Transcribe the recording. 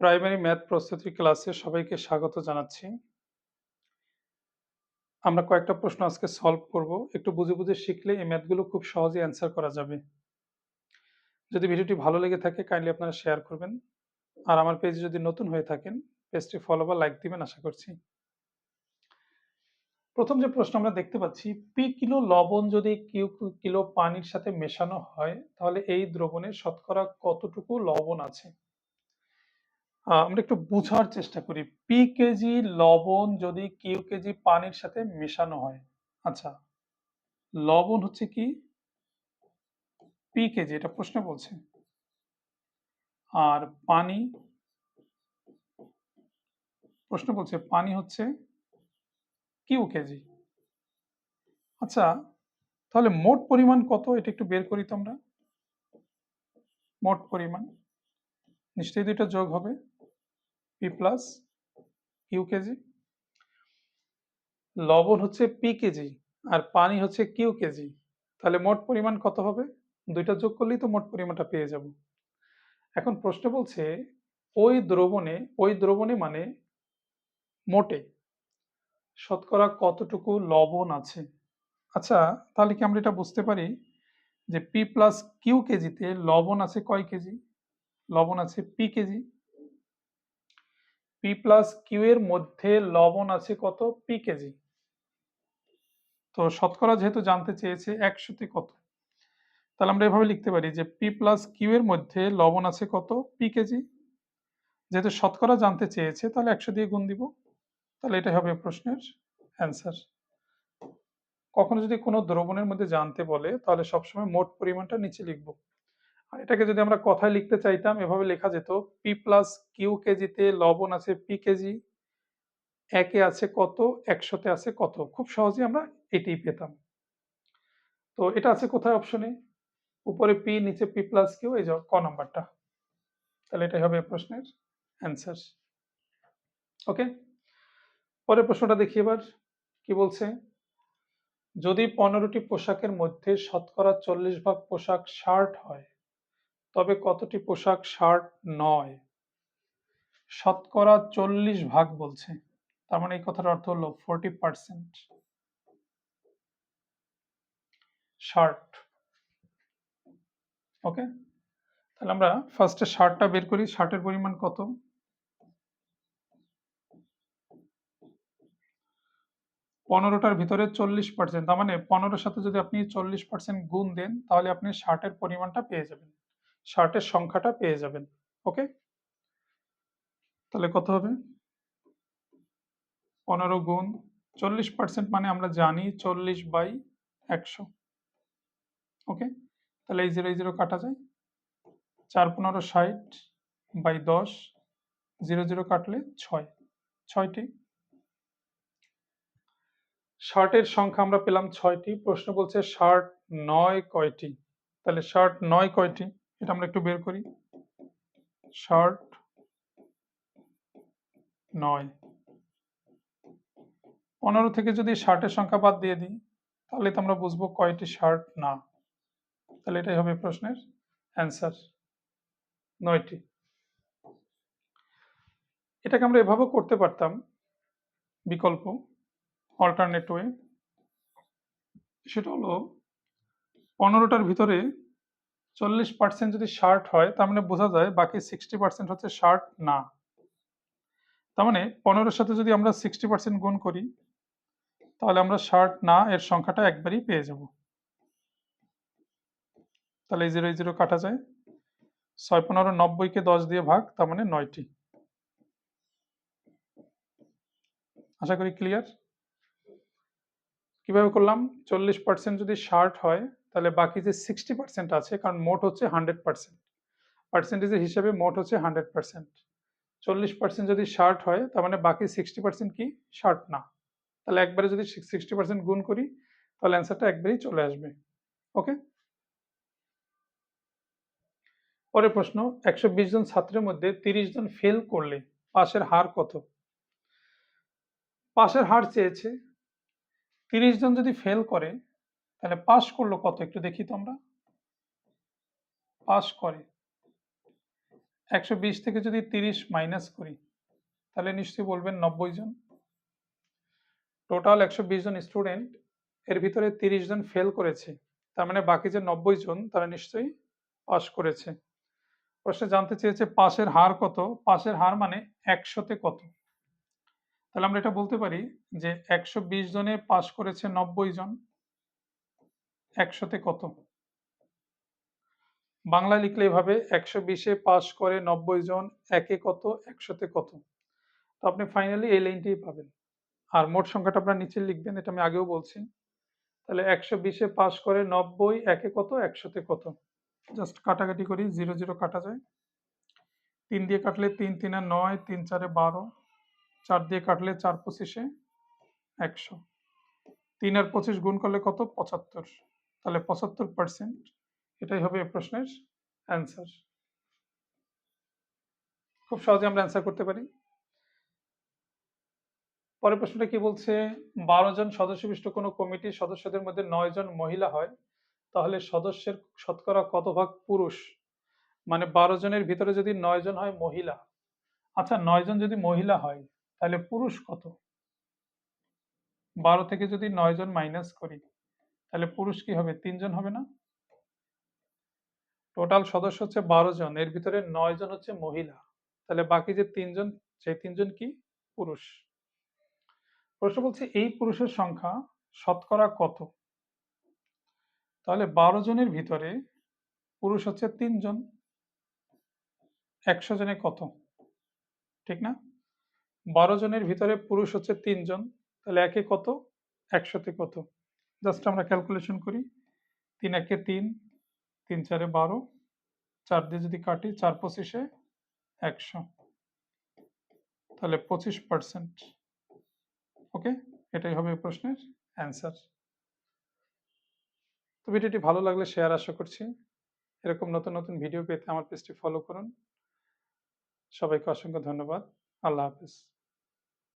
Primary math প্রস্তুতি ক্লাসে সবাইকে স্বাগত জানাচ্ছি। আমরা কয়েকটা প্রশ্ন আজকে সলভ করব। একটু বুঝে, বুঝে শিখলে এই ম্যাথগুলো খুব সহজেই অ্যান্সার করা যাবে। যদি ভিডিওটি ভালো লেগে থাকে কাইন্ডলি আপনারা শেয়ার করবেন। আর আমার পেজে যদি নতুন হয়ে থাকেন, পেজটি ফলো বা লাইক দিবেন আশা করছি। প্রথম যে প্রশ্ন আমরা দেখতে পাচ্ছি, পি কিলো লবণ যদি কিউ কিলো পানির সাথে মেশানো হয়, তাহলে এই দ্রবণে শতকরা কতটুকু লবণ আছে? আমরা একটু বুঝার চেষ্টা করি। পি কেজি লবণ যদি কিউ কেজি পানির সাথে মেশানো হয়। আচ্ছা, লবণ হচ্ছে কি? পি কেজি এটা প্রশ্ন বলছে। আর পানি প্রশ্ন বলছে পানি হচ্ছে কিউ কেজি। আচ্ছা, তাহলে মোট পরিমাণ কত? এটা একটু বের করি তো আমরা। মোট পরিমাণ নিশ্চয়ই ২ যোগ হবে। P plus Q K. লবণ হচ্ছে পি কেজি আর পানি হচ্ছে কিউ কেজি। তাহলে মোট পরিমাণ কত হবে? দুইটা যোগ করলেই তো মোট পরিমাণটা পেয়ে যাব। এখন প্রশ্ন বলছে ওই দ্রবণে, ওই দ্রবণে মানে মোটে শতকরা কতটুকু লবণ আছে? আচ্ছা, তাহলে কি আমরা এটা বুঝতে পারি যে পি প্লাস কিউ কেজিতে লবণ আছে কয় কেজি? লবণ আছে P KG. P plus Q এর মধ্যে লবণ আছে কত? P KG. তো শতকরা যেহেতু জানতে চেয়েছে, একশোতে কত? তাহলে আমরা এভাবে লিখতে পারি যে পি প্লাস কিউ এর মধ্যে লবণ আছে কত? P K. যেহেতু শতকরা জানতে চেয়েছে, তাহলে একশো দিয়ে গুণ দিব। তাহলে এটাই হবে প্রশ্নের অ্যান্সার। কখনো যদি কোনো দ্রবণের মধ্যে জানতে বলে, তাহলে সবসময় মোট পরিমাণটা নিচে লিখব। আর এটাকে যদি আমরা কথায় লিখতে চাইতাম, এভাবে লেখা যেত পি প্লাস কিউ কেজিতে লবণ আছে পি কেজি, একে আছে কত একশোতে আছে কত? খুব সহজেই আমরা এটাই পেতাম। তো এটা আছে কোথায় অপশনে উপরে পি নিচে পি প্লাস কিউ এই ক নাম্বারটা। তাহলে এটাই হবে প্রশ্নের অ্যান্সার ওকে পরের প্রশ্নটা দেখি এবার, কি বলছে? যদি পনেরোটি পোশাকের মধ্যে শতকরা চল্লিশ ভাগ পোশাক শার্ট হয় তবে কতটি পোশাক শার্ট নয়? শতকরা চল্লিশ ভাগ বলছে। তার মানে এই কথার অর্থ হলো ফোরটি পার্সেন্ট শার্ট। ওকে তাহলে আমরা ফার্স্টে শার্টটা বের করি। শার্টের পরিমাণ কত? পনেরোটার ভিতরে চল্লিশ পার্সেন্ট তার মানে পনেরোর সাথে যদি আপনি চল্লিশ পার্সেন্ট গুণ দেন, তাহলে আপনি শার্টের পরিমাণটা পেয়ে যাবেন। শার্টের সংখ্যাটা পেয়ে যাবেন, ওকে? তাহলে কত হবে? পনেরো গুণ চল্লিশ পার্সেন্ট মানে আমরা জানি চল্লিশ বাই একশো, ওকে? তাহলে এই জিরো এই জিরো কাটা যায়। চার পনেরো ষাট বাই দশ, জিরো জিরো কাটলে ছয়। ছয়টি। শার্টের সংখ্যা আমরা পেলাম ছয়টি, প্রশ্ন বলছে শার্ট নয় কয়টি? তাহলে শার্ট নয় কয়টি? এটা আমরা একটু বের করি। শার্ট নয়। পনেরো থেকে যদি ষাটের সংখ্যা বাদ দিয়ে দিই, তাহলে তো আমরা বুঝব কয়টি শার্ট না। তাহলে এটাই হবে প্রশ্নের অ্যান্সার নয়টি। এটাকে আমরা এভাবেও করতে পারতাম, বিকল্প অল্টারনেট ওয়ে সেটা হলো, পনেরোটার ভিতরে চল্লিশ পার্সেন্ট যদি শার্ট হয়, তার মানে বোঝা যায় বাকি সিক্সটি পার্সেন্ট হচ্ছে শার্ট না। তার মানে পনেরোর সাথে যদি আমরা সিক্সটি পার্সেন্ট গুণ করি, তাহলে আমরা শার্ট না, এর সংখ্যাটা একবারই পেয়ে যাব। তাহলে এই জিরো জিরো কাটা যায়। ছয় পনেরো নব্বইকে দশ দিয়ে ভাগ, তার মানে নয়টি। আশা করি ক্লিয়ার কীভাবে করলাম? চল্লিশ পার্সেন্ট যদি শার্ট হয় তাহলে বাকি যে সিক্সটি পার্সেন্ট আছে, কারণ মোট হচ্ছে হান্ড্রেড পার্সেন্ট পার্সেন্টেজের হিসেবে মোট হচ্ছে হান্ড্রেড পার্সেন্ট চল্লিশ পার্সেন্ট যদি শার্ট হয়, তার মানে বাকি সিক্সটি পার্সেন্ট কি? শার্ট না। তাহলে একবারে যদি সিক্সটি পার্সেন্ট গুণ করি, তাহলে অ্যান্সারটা একবারেই চলে আসবে। ওকে পরের প্রশ্ন, একশো বিশ জন ছাত্রের মধ্যে তিরিশ জন ফেল করলে পাশের হার কত? পাশের হার চেয়েছে, তিরিশ জন যদি ফেল করে তাহলে পাস করল কত? একটু দেখি তো আমরা। পাস করে। একশো বিশ থেকে যদি তিরিশ মাইনাস করি, তাহলে নিশ্চয়ই বলবেন নব্বই জন। টোটাল একশো বিশ জন স্টুডেন্ট, এর ভিতরে তিরিশ জন ফেল করেছে। তার মানে বাকি যে নব্বই জন, তারা নিশ্চয়ই পাস করেছে। প্রশ্নে জানতে চেয়েছে পাশের হার কত? পাশের হার মানে একশোতে কত? তাহলে আমরা এটা বলতে পারি যে একশো বিশ জনে পাস করেছে নব্বই জন। একশোতে কত? বাংলা লিখলে এভাবে একশো বিশে পাস করে নব্বই জন, একে কত একশোতে কত? তো আপনি ফাইনালি এই লাইনটাই পাবেন। আর মোট সংখ্যাটা আপনার নিচে লিখবেন, এটা আমি আগেও বলছি। তাহলে একশো বিশে পাস করে নব্বই, একে কত একশোতে কত? জাস্ট কাটাকাটি করি জিরো জিরো কাটা যায়। তিন দিয়ে কাটলে তিন, তিনে নয়, তিন চারে বারো। চার দিয়ে কাটলে চার পঁচিশে একশো। তিন আর পঁচিশ গুণ করলে কত? পঁচাত্তর। তাহলে পঁচাত্তর পার্সেন্ট এটাই হবে এই প্রশ্নের অ্যান্সার খুব সহজে আমরা অ্যান্সার করতে পারি। পরের প্রশ্নটা কি বলছে, বারো জন সদস্য বিশিষ্ট কোনো কমিটির সদস্যদের মধ্যে নয় জন মহিলা হয়, তাহলে সদস্যের শতকরা কত ভাগ পুরুষ? মানে বারো জনের ভিতরে যদি নয় জন হয় মহিলা। আচ্ছা নয় জন যদি মহিলা হয়, তাহলে পুরুষ কত? বারো থেকে যদি নয় জন মাইনাস করি তাহলে পুরুষ কি হবে? তিনজন হবে না? টোটাল সদস্য হচ্ছে বারো জন, এর ভিতরে নয় জন হচ্ছে মহিলা। তাহলে বাকি যে তিনজন, সেই তিনজন কি? পুরুষ। প্রশ্ন বলছে, এই পুরুষের সংখ্যা শতকরা কত? তাহলে বারো জনের ভিতরে পুরুষ হচ্ছে তিনজন। একশো জনে কত? ঠিক না? বারো জনের ভিতরে পুরুষ হচ্ছে তিনজন। তাহলে একে কত? একশোতে কত? জাস্ট আমরা ক্যালকুলেশন করি। তিন একে তিন তিন চারে বারো, চার দিয়ে যদি কাটি, চার পঁচিশে একশো। তাহলে পঁচিশ পার্সেন্ট ওকে এটাই হবে প্রশ্নের অ্যান্সার তো ভিডিওটি ভালো লাগলে শেয়ার আশা করছি। এরকম নতুন নতুন ভিডিও পেতে আমার পেজটি ফলো করুন। সবাইকে অসংখ্য ধন্যবাদ। আল্লাহ হাফিজ।